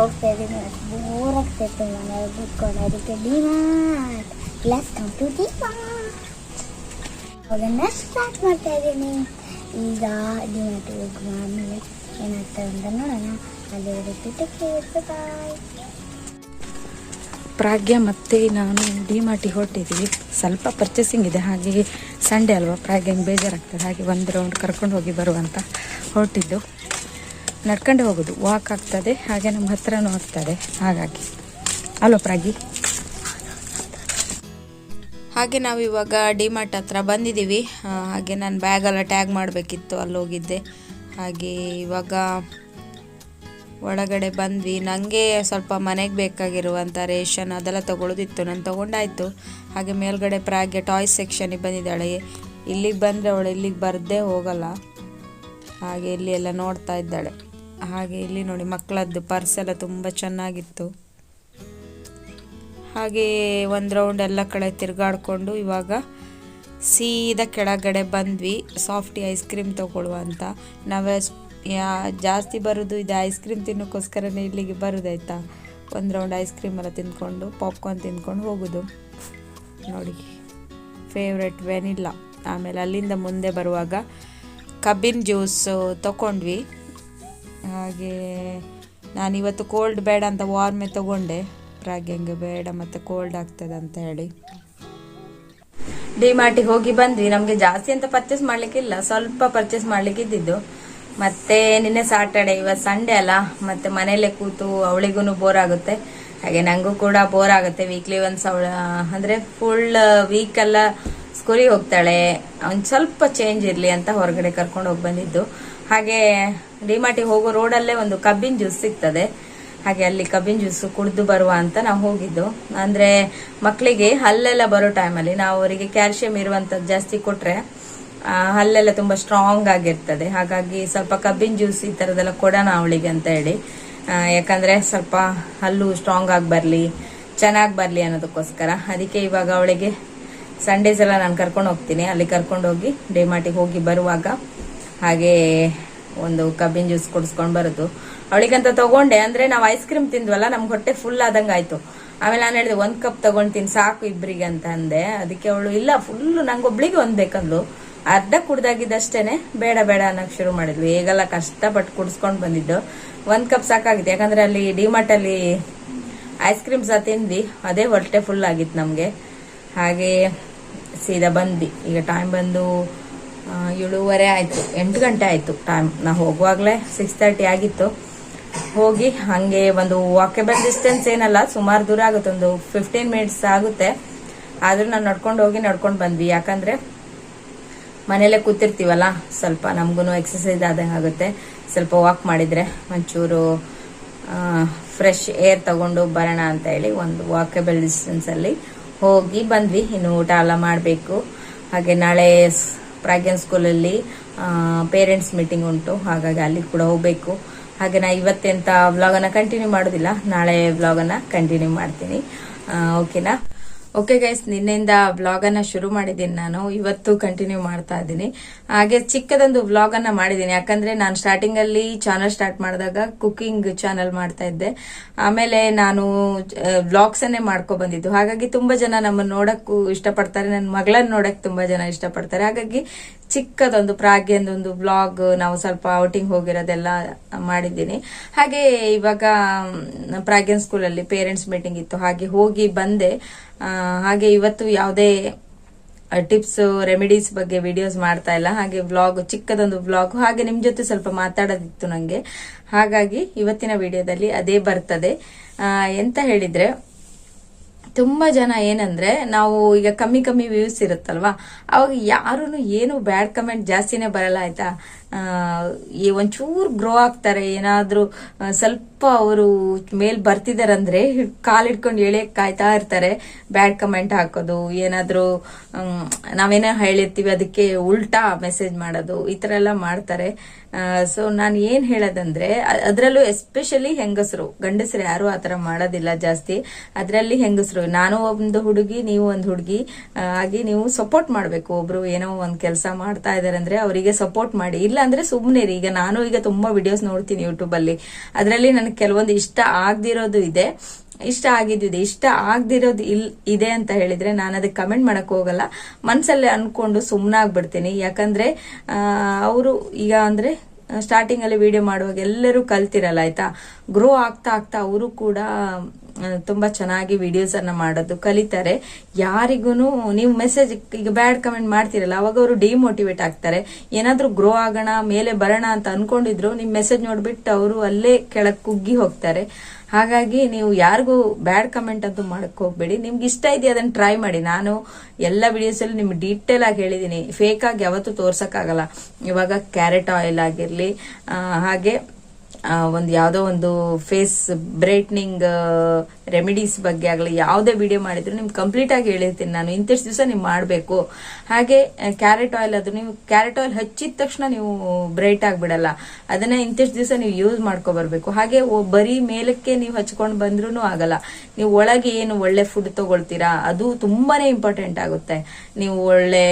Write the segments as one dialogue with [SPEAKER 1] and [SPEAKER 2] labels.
[SPEAKER 1] ಹೋಗ್ತಾ ಇದ್ದೀನಿ ಬೋರ್ ಆಗ್ತಾಯಿತ್ತು ಮನೆಯಲ್ಲಿ ಕೂತ್ಕೊಂಡು. ಅದಕ್ಕೆ DMart class complete to DMart ಅದನ್ನು ಸ್ಟಾರ್ಟ್ ಮಾಡ್ತಾ ಇದ್ದೀನಿ. ಈಗ ಡಿಮಾರ್ಟ್ ಹೋಗುವ ಆಮೇಲೆ ಏನಾಗ್ತದೆ ಅಂತ ನೋಡೋಣ. ಅಲ್ಲಿವರೆಗೆ ಬಾಯ್
[SPEAKER 2] ಪ್ರಾಗ್ಯ ಮತ್ತೆ ನಾನು ಡಿಮಾರ್ಟಿಗೆ ಹೊರಟಿದ್ದೀವಿ. ಸ್ವಲ್ಪ ಪರ್ಚೇಸಿಂಗ್ ಇದೆ. ಹಾಗೆ ಸಂಡೇ ಅಲ್ವಾ? ಪ್ರಾಗ್ಯಂಗೆ ಬೇಜಾರಾಗ್ತದೆ. ಹಾಗೆ ಒಂದು ರೌಂಡ್ ಕರ್ಕೊಂಡು ಹೋಗಿ ಬರುವಂತ ಹೊರಟಿದ್ದು. ನಡ್ಕೊಂಡೆ ಹೋಗೋದು. ವಾಕ್ ಆಗ್ತದೆ, ಹಾಗೆ ನಮ್ಮ ಹತ್ರನೂ ಆಗ್ತದೆ. ಹಾಗಾಗಿ. ಅಲೋ ಪ್ರಾಗಿ. ಹಾಗೆ ನಾವು ಇವಾಗ ಡಿಮಾರ್ಟ್ ಹತ್ರ ಬಂದಿದ್ದೀವಿ. ಹಾಗೆ ನಾನು ಬ್ಯಾಗೆಲ್ಲ ಟ್ಯಾಗ್ ಮಾಡಬೇಕಿತ್ತು, ಅಲ್ಲಿ ಹೋಗಿದ್ದೆ. ಹಾಗೆ ಇವಾಗ ಒಳಗಡೆ ಬಂದ್ವಿ. ನನಗೆ ಸ್ವಲ್ಪ ಮನೆಗೆ ಬೇಕಾಗಿರುವಂಥ ರೇಷನ್ ಅದೆಲ್ಲ ತೊಗೊಳೋದಿತ್ತು, ನಾನು ತೊಗೊಂಡಾಯಿತು. ಹಾಗೆ ಮೇಲ್ಗಡೆ ಪ್ರಾಗ್ಗೆ ಟಾಯ್ಸ್ ಸೆಕ್ಷನಿಗೆ ಬಂದಿದ್ದಾಳೆ. ಇಲ್ಲಿಗೆ ಬಂದರೆ ಅವಳು ಇಲ್ಲಿಗೆ ಬರದೇ ಹೋಗಲ್ಲ. ಹಾಗೆ ಇಲ್ಲಿ ಎಲ್ಲ ನೋಡ್ತಾ ಇದ್ದಾಳೆ. ಹಾಗೆ ಇಲ್ಲಿ ನೋಡಿ ಮಕ್ಕಳದ್ದು ಪರ್ಸ್ ಎಲ್ಲ ತುಂಬ ಚೆನ್ನಾಗಿತ್ತು. ಹಾಗೆ ಒಂದು ರೌಂಡ್ ಎಲ್ಲ ಕಡೆ ತಿರುಗಾಡಿಕೊಂಡು ಇವಾಗ ಸೀದಾ ಕೆಳಗಡೆ ಬಂದ್ವಿ. ಸಾಫ್ಟಿ ಐಸ್ ಕ್ರೀಮ್ ತೊಗೊಳ್ಳುವ ಅಂತ. ನಾವೇ ಜಾಸ್ತಿ ಬರೋದು ಇದು ಐಸ್ ಕ್ರೀಮ್ ತಿನ್ನೋಕ್ಕೋಸ್ಕರನೇ ಇಲ್ಲಿಗೆ ಬರೋದಾಯ್ತಾ ಒಂದು ರೌಂಡ್ ಐಸ್ ಕ್ರೀಮ್ ಎಲ್ಲ ತಿಂದ್ಕೊಂಡು ಪಾಪ್ಕಾರ್ನ್ ತಿಂದ್ಕೊಂಡು ಹೋಗೋದು. ನೋಡಿ ಫೇವ್ರೆಟ್ ವೆನಿಲ್ಲ ಆಮೇಲೆ ಅಲ್ಲಿಂದ ಮುಂದೆ ಬರುವಾಗ ಕಬ್ಬಿನ ಜ್ಯೂಸು ತಗೊಂಡ್ವಿ ಹಾಗೆ ನಾನಿವತ್ತು ಕೋಲ್ಡ್ ಬೇಡ ಅಂತ ವಾರ್ಮೆ ತಗೊಂಡೆ. ಪ್ರಾಗ್ಯಂಗೆ ಬೇಡ, ಮತ್ತು ಕೋಲ್ಡ್ ಆಗ್ತದೆ ಅಂತ ಹೇಳಿ. ಡಿಮಾರ್ಟಿಗೆ ಹೋಗಿ ಬಂದ್ವಿ. ನಮಗೆ ಜಾಸ್ತಿ ಅಂತ ಪರ್ಚೇಸ್ ಮಾಡಲಿಕ್ಕಿಲ್ಲ ಸ್ವಲ್ಪ ಪರ್ಚೇಸ್ ಮಾಡ್ಲಿಕ್ಕೆ ಇದ್ದಿದ್ದು. ಮತ್ತೆ ನಿನ್ನೆ ಸಾಟರ್ಡೆ ಇವತ್ತು ಸಂಡೇ ಅಲ್ಲ. ಮತ್ತೆ ಮನೆಯಲ್ಲೇ ಕೂತು ಅವಳಿಗೂ ಬೋರ್ ಆಗುತ್ತೆ. ಹಾಗೆ ನಂಗೂ ಕೂಡ ಬೋರ್ ಆಗುತ್ತೆ ವೀಕ್ಲಿ ಒನ್ಸ್ ಅವಳ, ಅಂದ್ರೆ ಫುಲ್ ವೀಕ್ ಎಲ್ಲ ಸ್ಕೂಲಿಗೆ ಹೋಗ್ತಾಳೆ. ಒಂದ್ ಸ್ವಲ್ಪ ಚೇಂಜ್ ಇರ್ಲಿ ಅಂತ ಹೊರಗಡೆ ಕರ್ಕೊಂಡು ಹೋಗಿ ಬಂದಿದ್ದು. ಹಾಗೆ ಡಿಮಾರ್ಟಿಗೆ ಹೋಗೋ ರೋಡಲ್ಲೇ ಒಂದು ಕಬ್ಬಿನ ಜ್ಯೂಸ್ ಸಿಗ್ತದೆ. ಹಾಗೆ ಅಲ್ಲಿ ಕಬ್ಬಿನ ಜ್ಯೂಸು ಕುಡಿದು ಬರುವ ಅಂತ ನಾವು ಹೋಗಿದ್ದು. ಅಂದ್ರೆ ಮಕ್ಕಳಿಗೆ ಹಲ್ಲೆಲ್ಲ ಬರೋ ಟೈಮಲ್ಲಿ ನಾವು ಅವರಿಗೆ ಕ್ಯಾಲ್ಶಿಯಂ ಇರುವಂಥದ್ದು ಜಾಸ್ತಿ ಕೊಟ್ಟರೆ ಹಲ್ಲೆಲ್ಲ ತುಂಬಾ ಸ್ಟ್ರಾಂಗ್ ಆಗಿರ್ತದೆ. ಹಾಗಾಗಿ ಸ್ವಲ್ಪ ಕಬ್ಬಿನ ಜ್ಯೂಸ್ ಈ ತರದೆಲ್ಲ ಕೊಡೋಣ ಅವಳಿಗೆ ಅಂತ ಹೇಳಿ. ಯಾಕಂದರೆ ಸ್ವಲ್ಪ ಹಲ್ಲು ಸ್ಟ್ರಾಂಗ್ ಆಗಿ ಬರಲಿ, ಚೆನ್ನಾಗಿ ಬರಲಿ ಅನ್ನೋದಕ್ಕೋಸ್ಕರ. ಅದಕ್ಕೆ ಇವಾಗ ಅವಳಿಗೆ ಸಂಡೇಸ್ ಎಲ್ಲ ನಾನು ಕರ್ಕೊಂಡು ಹೋಗ್ತೀನಿ. ಅಲ್ಲಿ ಕರ್ಕೊಂಡೋಗಿ ಹೋಗಿ ಡಿಮಾರ್ಟಿಗೆ ಹೋಗಿ ಬರುವಾಗ. ಹಾಗೆ ಒಂದು ಕಬ್ಬಿನ ಜ್ಯೂಸ್ ಕುಡಿಸ್ಕೊಂಡು ಬರೋದು. ಅವಳಿಗಂತ ತಗೊಂಡೆ, ಅಂದ್ರೆ ನಾವು ಐಸ್ ಕ್ರೀಮ್ ತಿಂದ್ವಲ್ಲ ನಮ್ಗೆ ಹೊಟ್ಟೆ ಫುಲ್ ಆದಂಗೆ ಆಯ್ತು. ಆಮೇಲೆ ನಾನು ಹೇಳಿದೆ, ಒಂದ್ ಕಪ್ ತಗೊಂಡ್ತೀನಿ ಸಾಕು ಇಬ್ರಿಗೆ ಅಂತ ಅಂದೆ. ಅದಕ್ಕೆ ಅವಳು, ಇಲ್ಲ ಫುಲ್ ನಂಗೊಬ್ಳಿಗೆ ಒಂದ್ ಬೇಕಂದ್ಲು. ಅರ್ಧ ಕುಡ್ದಾಗಿದ್ದಷ್ಟೇನೆ, ಬೇಡ ಬೇಡ ಅನ್ನಕ್ ಶುರು ಮಾಡಿದ್ವಿ ಈಗೆಲ್ಲ ಕಷ್ಟಪಟ್ಟು ಕುಡಿಸ್ಕೊಂಡು ಬಂದಿದ್ದು. ಒಂದ್ ಕಪ್ ಸಾಕಾಗಿತ್ತು. ಯಾಕಂದ್ರೆ ಅಲ್ಲಿ ಡಿಮಾರ್ಟ್ ಅಲ್ಲಿ ಐಸ್ ಕ್ರೀಮ್ ಸಹ ತಿಂದ್ವಿ. ಅದೇ ಹೊಟ್ಟೆ ಫುಲ್ ಆಗಿತ್ತು ನಮಗೆ. ಹಾಗೆ ಸೀದಾ ಬಂದ್ವಿ. ಈಗ ಟೈಮ್ ಬಂದು ಏಳುವರೆ ಆಯಿತು. ಎಂಟು ಗಂಟೆ ಆಯಿತು ಟೈಮ್ ನಾ ಹೋಗುವಾಗಲೇ ಸಿಕ್ಸ್ ತರ್ಟಿ ಆಗಿತ್ತು. ಹೋಗಿ ಹಾಗೆ ಒಂದು ವಾಕೆಬಲ್ ಡಿಸ್ಟೆನ್ಸ್ ಏನಲ್ಲ, ಸುಮಾರು ದೂರ ಆಗುತ್ತೆ. ಒಂದು ಫಿಫ್ಟೀನ್ ಮಿನಿಟ್ಸ್ ಆಗುತ್ತೆ. ಆದರೂ ನಾನು ನಡ್ಕೊಂಡು ಹೋಗಿ ನಡ್ಕೊಂಡು ಬಂದ್ವಿ. ಯಾಕಂದರೆ ಮನೇಲೆ ಕೂತಿರ್ತೀವಲ್ಲ, ಸ್ವಲ್ಪ ನಮಗೂ ಎಕ್ಸಸೈಸ್ ಆದಂಗೆ ಆಗುತ್ತೆ. ಸ್ವಲ್ಪ ವಾಕ್ ಮಾಡಿದರೆ ಒಂಚೂರು ಫ್ರೆಶ್ ಏರ್ ತಗೊಂಡು ಬರೋಣ ಅಂತ ಹೇಳಿ ಒಂದು ವಾಕೇಬಲ್ ಡಿಸ್ಟೆನ್ಸಲ್ಲಿ ಹೋಗಿ ಬಂದ್ವಿ. ಇನ್ನು ಊಟ ಎಲ್ಲ ಮಾಡಬೇಕು. ಹಾಗೆ ನಾಳೆ ಪ್ರಾಗ್ಯನ್ ಸ್ಕೂಲಲ್ಲಿ ಪೇರೆಂಟ್ಸ್ ಮೀಟಿಂಗ್ ಉಂಟು. ಹಾಗಾಗಿ ಅಲ್ಲಿ ಕೂಡ ಹೋಗಬೇಕು. ಹಾಗೆ ನಾ ಇವತ್ತೆಂತ ವ್ಲಾಗನ್ನು ಕಂಟಿನ್ಯೂ ಮಾಡೋದಿಲ್ಲ. ನಾಳೆ ವ್ಲಾಗನ್ನು ಕಂಟಿನ್ಯೂ ಮಾಡ್ತೀನಿ. ಓಕೆನಾ ಓಕೆ ಗೈಸ್ ನಿನ್ನೆಯಿಂದ ವ್ಲಾಗ್ ಅನ್ನ ಶುರು ಮಾಡಿದ್ದೀನಿ ನಾನು. ಇವತ್ತು ಕಂಟಿನ್ಯೂ ಮಾಡ್ತಾ ಇದ್ದೀನಿ. ಹಾಗೆ ಚಿಕ್ಕದೊಂದು ವ್ಲಾಗ್ ಅನ್ನ ಮಾಡಿದ್ದೀನಿ. ಯಾಕಂದ್ರೆ ನಾನು ಸ್ಟಾರ್ಟಿಂಗ್ ಅಲ್ಲಿ ಚಾನಲ್ ಸ್ಟಾರ್ಟ್ ಮಾಡಿದಾಗ ಕುಕಿಂಗ್ ಚಾನಲ್ ಮಾಡ್ತಾ ಇದ್ದೆ. ಆಮೇಲೆ ನಾನು ವ್ಲಾಗ್ಸ್ ಅನ್ನೇ ಮಾಡ್ಕೊ ಬಂದಿದ್ದು. ಹಾಗಾಗಿ ತುಂಬಾ ಜನ ನಮ್ಮನ್ನ ನೋಡಕ್ಕೂ ಇಷ್ಟಪಡ್ತಾರೆ. ನನ್ನ ಮಗಳನ್ನ ನೋಡಕ್ ತುಂಬಾ ಜನ ಇಷ್ಟಪಡ್ತಾರೆ. ಹಾಗಾಗಿ ಚಿಕ್ಕದೊಂದು ಪ್ರಾಗ್ಯಂದೊಂದು ಬ್ಲಾಗ್ ನಾವು ಸ್ವಲ್ಪ ಔಟಿಂಗ್ ಹೋಗಿರೋದೆಲ್ಲ ಮಾಡಿದ್ದೀನಿ. ಹಾಗೆ ಇವಾಗ ಪ್ರಾಗ್ಯನ್ ಸ್ಕೂಲಲ್ಲಿ ಪೇರೆಂಟ್ಸ್ ಮೀಟಿಂಗ್ ಇತ್ತು. ಹಾಗೆ ಹೋಗಿ ಬಂದೆ. ಹಾಗೆ ಇವತ್ತು ಯಾವುದೇ ಟಿಪ್ಸ್ ರೆಮಿಡೀಸ್ ಬಗ್ಗೆ ವಿಡಿಯೋಸ್ ಮಾಡ್ತಾ ಇಲ್ಲ. ಹಾಗೆ ವ್ಲಾಗ್ ಚಿಕ್ಕದೊಂದು ಬ್ಲಾಗ್ ಹಾಗೆ ನಿಮ್ ಜೊತೆ ಸ್ವಲ್ಪ ಮಾತಾಡೋದಿತ್ತು ನಂಗೆ. ಹಾಗಾಗಿ ಇವತ್ತಿನ ವಿಡಿಯೋದಲ್ಲಿ ಅದೇ ಬರ್ತದೆ. ಎಂತ ಹೇಳಿದ್ರೆ ತುಂಬಾ ಜನ ಏನಂದ್ರೆ, ನಾವು ಈಗ ಕಮ್ಮಿ ಕಮ್ಮಿ ವ್ಯೂಸ್ ಇರುತ್ತಲ್ವಾ? ಅವಾಗ ಯಾರು ಏನು ಬ್ಯಾಡ್ ಕಮೆಂಟ್ ಜಾಸ್ತಿನೇ ಬರಲ್ಲ, ಆಯ್ತಾ? ಈ ಒಂಚೂರು ಗ್ರೋ ಆಗ್ತಾರೆ. ಏನಾದ್ರೂ ಸ್ವಲ್ಪ ಅವರು ಮೇಲ್ ಬರ್ತಿದಾರಂದ್ರೆ ಕಾಲಿಡ್ಕೊಂಡು ಎಳೆಯಕ್ ಕಾಯ್ತಾ ಇರ್ತಾರೆ. ಬ್ಯಾಡ್ ಕಮೆಂಟ್ ಹಾಕೋದು, ಏನಾದ್ರೂ ನಾವೇನೋ ಹೇಳಿರ್ತೀವಿ, ಅದಕ್ಕೆ ಉಲ್ಟಾ ಮೆಸೇಜ್ ಮಾಡೋದು, ಈ ತರ ಎಲ್ಲ ಮಾಡ್ತಾರೆ. ಸೊ ನಾನು ಏನ್ ಹೇಳೋದಂದ್ರೆ ಅದ್ರಲ್ಲೂ ಎಸ್ಪೆಷಲಿ ಹೆಂಗಸರು, ಗಂಡಸರು ಯಾರು ಆತರ ಮಾಡೋದಿಲ್ಲ ಜಾಸ್ತಿ. ಅದರಲ್ಲಿ ಹೆಂಗಸರು ಹೆಂಗಸರು ನಾನು ಒಂದು ಹುಡುಗಿ, ನೀವು ಒಂದು ಹುಡುಗಿ ಹಾಗೆ ನೀವು ಸಪೋರ್ಟ್ ಮಾಡಬೇಕು. ಒಬ್ರು ಏನೋ ಒಂದು ಕೆಲಸ ಮಾಡ್ತಾ ಇದಾರೆ ಅಂದ್ರೆ ಅವರಿಗೆ ಸಪೋರ್ಟ್ ಮಾಡಿ. ಇಲ್ಲ ಅಂದ್ರೆ ಸುಮ್ಮನೆ ಈಗ ನಾನು ಈಗ ತುಂಬಾ ವಿಡಿಯೋಸ್ ನೋಡ್ತೀನಿ ಯೂಟ್ಯೂಬ್ ಅಲ್ಲಿ. ಅದರಲ್ಲಿ ನನಗೆ ಕೆಲವೊಂದು ಇಷ್ಟ ಆಗದಿರೋದು ಇದೆ. ಇಷ್ಟ ಆಗಿದ್ದಿದೆ ಇಷ್ಟ ಆಗದಿರೋದು ಇಲ್, ಇದೆ ಅಂತ ಹೇಳಿದ್ರೆ ನಾನು ಅದಕ್ಕೆ ಕಮೆಂಟ್ ಮಾಡಕ್ ಹೋಗಲ್ಲ. ಮನ್ಸಲ್ಲೇ ಅನ್ಕೊಂಡು ಸುಮ್ಮನಾಗ್ಬಿಡ್ತೀನಿ ಯಾಕಂದ್ರೆ ಅವರು ಈಗ ಅಂದ್ರೆ ಸ್ಟಾರ್ಟಿಂಗ್ ಅಲ್ಲಿ ವಿಡಿಯೋ ಮಾಡುವಾಗ ಎಲ್ಲರೂ ಕಲ್ತಿರಲ್ಲ, ಆಯ್ತಾ? ಗ್ರೋ ಆಗ್ತಾ ಆಗ್ತಾ ಅವರು ಕೂಡ ತುಂಬಾ ಚೆನ್ನಾಗಿ ವಿಡಿಯೋಸ್ ಅನ್ನ ಮಾಡೋದು, ಕಲಿತಾರೆ. ಯಾರಿಗೂ ನೀವು ಮೆಸೇಜ್ ಈಗ ಬ್ಯಾಡ್ ಕಮೆಂಟ್ ಮಾಡ್ತಿರಲ್ಲ, ಅವಾಗ ಅವರು ಡಿಮೋಟಿವೇಟ್ ಆಗ್ತಾರೆ. ಏನಾದ್ರೂ ಗ್ರೋ ಆಗೋಣ, ಮೇಲೆ ಬರೋಣ ಅಂತ ಅನ್ಕೊಂಡಿದ್ರು, ನಿಮ್ ಮೆಸೇಜ್ ನೋಡ್ಬಿಟ್ಟು ಅವರು ಅಲ್ಲೇ ಕೆಳಗ್ ಕುಗ್ಗಿ ಹೋಗ್ತಾರೆ. ಹಾಗಾಗಿ ನೀವು ಯಾರಿಗೂ ಬ್ಯಾಡ್ ಕಮೆಂಟ್ ಅಂತೂ ಮಾಡಕ್ ಹೋಗ್ಬೇಡಿ. ನಿಮ್ಗೆ ಇಷ್ಟ ಇದೆಯಾ ಅದನ್ನ ಟ್ರೈ ಮಾಡಿ. ನಾನು ಎಲ್ಲ ವಿಡಿಯೋಸ್ ಅಲ್ಲಿ ನಿಮ್ಗೆ ಡೀಟೇಲ್ ಆಗಿ ಹೇಳಿದೀನಿ. ಫೇಕ್ ಆಗಿ ಯಾವತ್ತೂ ತೋರ್ಸಕ್ಕಾಗಲ್ಲ. ಇವಾಗ ಕ್ಯಾರೆಟ್ ಆಯಿಲ್ ಆಗಿರ್ಲಿ ಹಾಗೆ ಒಂದು ಯಾವುದೋ ಒಂದು ಫೇಸ್ ಬ್ರೈಟ್ನಿಂಗ್ ರೆಮಿಡೀಸ್ ಬಗ್ಗೆ ಆಗಲಿ, ಯಾವುದೇ ವಿಡಿಯೋ ಮಾಡಿದ್ರು ನಿಮ್ಗೆ ಕಂಪ್ಲೀಟ್ ಆಗಿ ಹೇಳಿರ್ತೀನಿ ನಾನು. ಇಂತಿಷ್ಟು ದಿವಸ ನೀವು ಮಾಡಬೇಕು. ಹಾಗೆ ಕ್ಯಾರೆಟ್ ಆಯಿಲ್ ಅದು ನೀವು ಕ್ಯಾರೆಟ್ ಆಯಿಲ್ ಹಚ್ಚಿದ ತಕ್ಷಣ ನೀವು ಬ್ರೈಟ್ ಆಗಿಬಿಡಲ್ಲ. ಅದನ್ನ ಇಂತಿಷ್ಟು ದಿವಸ ನೀವು ಯೂಸ್ ಮಾಡ್ಕೊ ಬರಬೇಕು. ಹಾಗೆ ಬರೀ ಮೇಲಕ್ಕೆ ನೀವು ಹಚ್ಕೊಂಡು ಬಂದ್ರೂ ಆಗಲ್ಲ. ನೀವು ಒಳಗೆ ಏನು ಒಳ್ಳೆ ಫುಡ್ ತಗೊಳ್ತೀರಾ, ಅದು ತುಂಬಾನೇ ಇಂಪಾರ್ಟೆಂಟ್ ಆಗುತ್ತೆ. ನೀವು ಒಳ್ಳೆ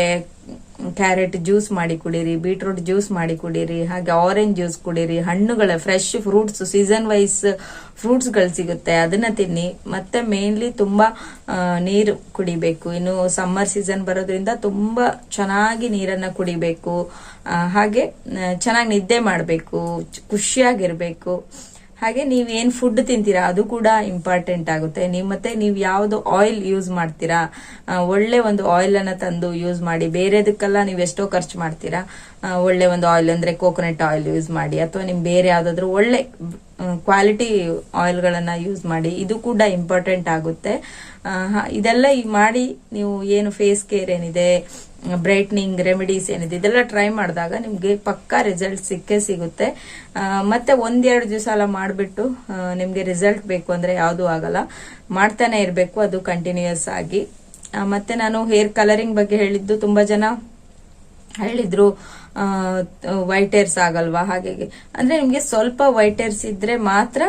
[SPEAKER 2] ಕ್ಯಾರೆಟ್ ಜ್ಯೂಸ್ ಮಾಡಿ ಕುಡೀರಿ ಬೀಟ್ರೂಟ್ ಜ್ಯೂಸ್ ಮಾಡಿ ಕುಡೀರಿ, ಹಾಗೆ ಆರೆಂಜ್ ಜ್ಯೂಸ್ ಕುಡೀರಿ, ಹಣ್ಣುಗಳ ಫ್ರೆಶ್ ಫ್ರೂಟ್ಸ್ ಸೀಸನ್ ವೈಸ್ ಫ್ರೂಟ್ಸ್ಗಳು ಸಿಗುತ್ತೆ. ಅದನ್ನ ತಿನ್ನಿ. ಮತ್ತೆ ಮೇನ್ಲಿ ತುಂಬಾ ನೀರು ಕುಡಿಬೇಕು. ಇನ್ನು ಸಮ್ಮರ್ ಸೀಸನ್ ಬರೋದ್ರಿಂದ ತುಂಬಾ ಚೆನ್ನಾಗಿ ನೀರನ್ನ ಕುಡಿಬೇಕು. ಹಾಗೆ ಚೆನ್ನಾಗಿ ನಿದ್ದೆ ಮಾಡಬೇಕು, ಖುಷಿಯಾಗಿರ್ಬೇಕು. ಹಾಗೆ ನೀವ್ ಏನ್ ಫುಡ್ ತಿಂತೀರಾ, ಅದು ಕೂಡ ಇಂಪಾರ್ಟೆಂಟ್ ಆಗುತ್ತೆ. ನೀವು ಮತ್ತೆ ನೀವು ಯಾವ್ದು ಆಯಿಲ್ ಯೂಸ್ ಮಾಡ್ತೀರಾ ಒಳ್ಳೆ ಒಂದು ಆಯಿಲ್ ಅನ್ನ ತಂದು ಯೂಸ್ ಮಾಡಿ, ಬೇರೆದಕ್ಕೆಲ್ಲ ನೀವು ಎಷ್ಟೋ ಖರ್ಚು ಮಾಡ್ತೀರಾ ಒಳ್ಳೆ ಒಂದು ಆಯಿಲ್ ಅಂದ್ರೆ ಕೋಕೋನಟ್ ಆಯಿಲ್ ಯೂಸ್ ಮಾಡಿ, ಅಥವಾ ನಿಮ್ ಬೇರೆ ಯಾವ್ದಾದ್ರು ಒಳ್ಳೆ ಕ್ವಾಲಿಟಿ ಆಯಿಲ್ಗಳನ್ನ ಯೂಸ್ ಮಾಡಿ, ಇದು ಕೂಡ ಇಂಪಾರ್ಟೆಂಟ್ ಆಗುತ್ತೆ. ಇದೆಲ್ಲ ಮಾಡಿ ನೀವು ಏನು ಫೇಸ್ ಕೇರ್ ಏನಿದೆ ಬ್ರೈಟ್ನಿಂಗ್ ರೆಮಿಡೀಸ್ ಏನಿದೆ, ಇದೆಲ್ಲ ಟ್ರೈ ಮಾಡಿದಾಗ ನಿಮ್ಗೆ ಪಕ್ಕಾ ರಿಸಲ್ಟ್ ಸಿಕ್ಕೇ ಸಿಗುತ್ತೆ. ಮತ್ತೆ ಒಂದೆರಡು ದಿವಸ ಎಲ್ಲ ಮಾಡಿಬಿಟ್ಟು ನಿಮ್ಗೆ ರಿಸಲ್ಟ್ ಬೇಕು ಅಂದ್ರೆ ಯಾವುದು ಆಗಲ್ಲ. ಮಾಡ್ತಾನೆ ಇರಬೇಕು, ಅದು ಕಂಟಿನ್ಯೂಸ್ ಆಗಿ. ಮತ್ತೆ ನಾನು ಹೇರ್ ಕಲರಿಂಗ್ ಬಗ್ಗೆ ಹೇಳಿದ್ದು ತುಂಬಾ ಜನ ಹೇಳಿದ್ರು ವೈಟ್ ಏರ್ಸ್ ಆಗಲ್ವಾ ಹಾಗೆ. ಅಂದ್ರೆ ನಿಮ್ಗೆ ಸ್ವಲ್ಪ ವೈಟ್ ಏರ್ಸ್ ಇದ್ರೆ ಮಾತ್ರ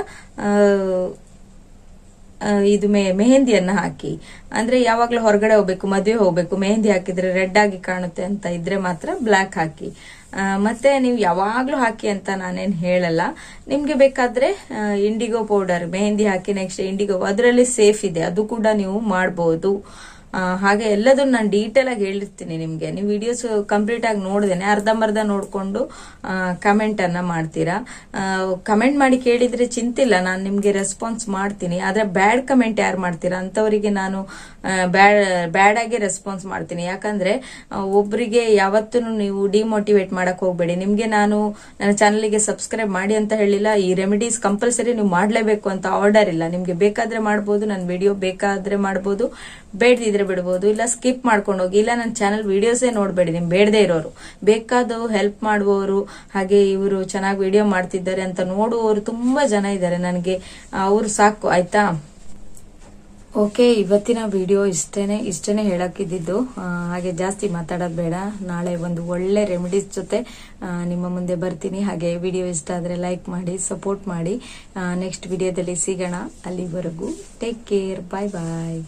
[SPEAKER 2] ಇದು ಮೆಹಂದಿಯನ್ನ ಹಾಕಿ. ಅಂದ್ರೆ ಯಾವಾಗ್ಲೂ ಹೊರಗಡೆ ಹೋಗ್ಬೇಕು, ಮದುವೆ ಹೋಗ್ಬೇಕು, ಮೆಹಂದಿ ಹಾಕಿದ್ರೆ ರೆಡ್ ಆಗಿ ಕಾಣುತ್ತೆ ಅಂತ ಇದ್ರೆ ಮಾತ್ರ ಬ್ಲ್ಯಾಕ್ ಹಾಕಿ. ಮತ್ತೆ ನೀವು ಯಾವಾಗ್ಲೂ ಹಾಕಿ ಅಂತ ನಾನೇನ್ ಹೇಳಲ್ಲ. ನಿಮ್ಗೆ ಬೇಕಾದ್ರೆ ಇಂಡಿಗೋ ಪೌಡರ್ ಮೆಹಂದಿ ಹಾಕಿ ನೆಕ್ಸ್ಟ್ ಇಂಡಿಗೋ ಅದರಲ್ಲಿ ಸೇಫ್ ಇದೆ. ಅದು ಕೂಡ ನೀವು ಮಾಡಬಹುದು ಹಾಗೆ ಎಲ್ಲದನ್ನು ನಾನು ಡೀಟೇಲ್ ಆಗಿ ಹೇಳಿರ್ತೀನಿ ನಿಮಗೆ. ನೀವು ವಿಡಿಯೋಸ್ ಕಂಪ್ಲೀಟ್ ಆಗಿ ನೋಡ್ದೇನೆ, ಅರ್ಧಂಬರ್ಧ ನೋಡಿಕೊಂಡು ಕಮೆಂಟ್ ಅನ್ನ ಮಾಡ್ತೀರಾ? ಕಮೆಂಟ್ ಮಾಡಿ ಕೇಳಿದ್ರೆ ಚಿಂತಿಲ್ಲ, ನಾನು ನಿಮಗೆ ರೆಸ್ಪಾನ್ಸ್ ಮಾಡ್ತೀನಿ. ಆದ್ರೆ ಬ್ಯಾಡ್ ಕಮೆಂಟ್ ಯಾರು ಮಾಡ್ತೀರಾ? ಅಂತವರಿಗೆ ನಾನು ಬ್ಯಾಡ್ ಬ್ಯಾಡ್ ಆಗಿ ರೆಸ್ಪಾನ್ಸ್ ಮಾಡ್ತೀನಿ. ಯಾಕಂದ್ರೆ ಒಬ್ಬರಿಗೆ ಯಾವತ್ತೂ ನೀವು ಡಿಮೋಟಿವೇಟ್ ಮಾಡಕ್ ಹೋಗ್ಬೇಡಿ. ನಿಮಗೆ ನಾನು, ನನ್ನ ಚಾನಲ್ಗೆ ಸಬ್ಸ್ಕ್ರೈಬ್ ಮಾಡಿ ಅಂತ ಹೇಳಿಲ್ಲ, ಈ ರೆಮಿಡೀಸ್ ಕಂಪಲ್ಸರಿ ನೀವು ಮಾಡಲೇಬೇಕು ಅಂತ ಆರ್ಡರ್ ಇಲ್ಲ. ನಿಮಗೆ ಬೇಕಾದ್ರೆ ಮಾಡ್ಬೋದು ನನ್ನ ವಿಡಿಯೋ ಬೇಕಾದ್ರೆ ಮಾಡ್ಬೋದು. ಬೇಡದಿದ್ರೆ ಬಿಡ್ಬೋದು, ಇಲ್ಲ ಸ್ಕಿಪ್ ಮಾಡ್ಕೊಂಡು ಹೋಗಿ, ಇಲ್ಲ ನನ್ನ ಚಾನಲ್ ವಿಡಿಯೋಸೇ ನೋಡಬೇಡಿ, ನಿಮ್ ಬೇಡದೇ ಇರೋರು. ಬೇಕಾದವು ಹೆಲ್ಪ್ ಮಾಡುವವರು, ಹಾಗೆ ಇವರು ಚೆನ್ನಾಗಿ ವಿಡಿಯೋ ಮಾಡ್ತಿದ್ದಾರೆ ಅಂತ ನೋಡುವವರು ತುಂಬಾ ಜನ ಇದ್ದಾರೆ ನನಗೆ. ಅವರು ಸಾಕು, ಆಯ್ತಾ? ಓಕೆ ಇವತ್ತಿನ ವಿಡಿಯೋ ಇಷ್ಟೇನೆ ಇಷ್ಟೇನೆ ಹೇಳಕ್ಕಿದ್ದು ಹಾಗೆ ಜಾಸ್ತಿ ಮಾತಾಡೋದು ಬೇಡ. ನಾಳೆ ಒಂದು ಒಳ್ಳೆ ರೆಮಿಡೀಸ್ ಜೊತೆ ನಿಮ್ಮ ಮುಂದೆ ಬರ್ತೀನಿ. ಹಾಗೆ ವಿಡಿಯೋ ಇಷ್ಟ ಆದರೆ ಲೈಕ್ ಮಾಡಿ ಸಪೋರ್ಟ್ ಮಾಡಿ. ನೆಕ್ಸ್ಟ್ ವಿಡಿಯೋದಲ್ಲಿ ಸಿಗೋಣ ಅಲ್ಲಿವರೆಗೂ. ಟೇಕ್ ಕೇರ್ ಬಾಯ್ ಬಾಯ್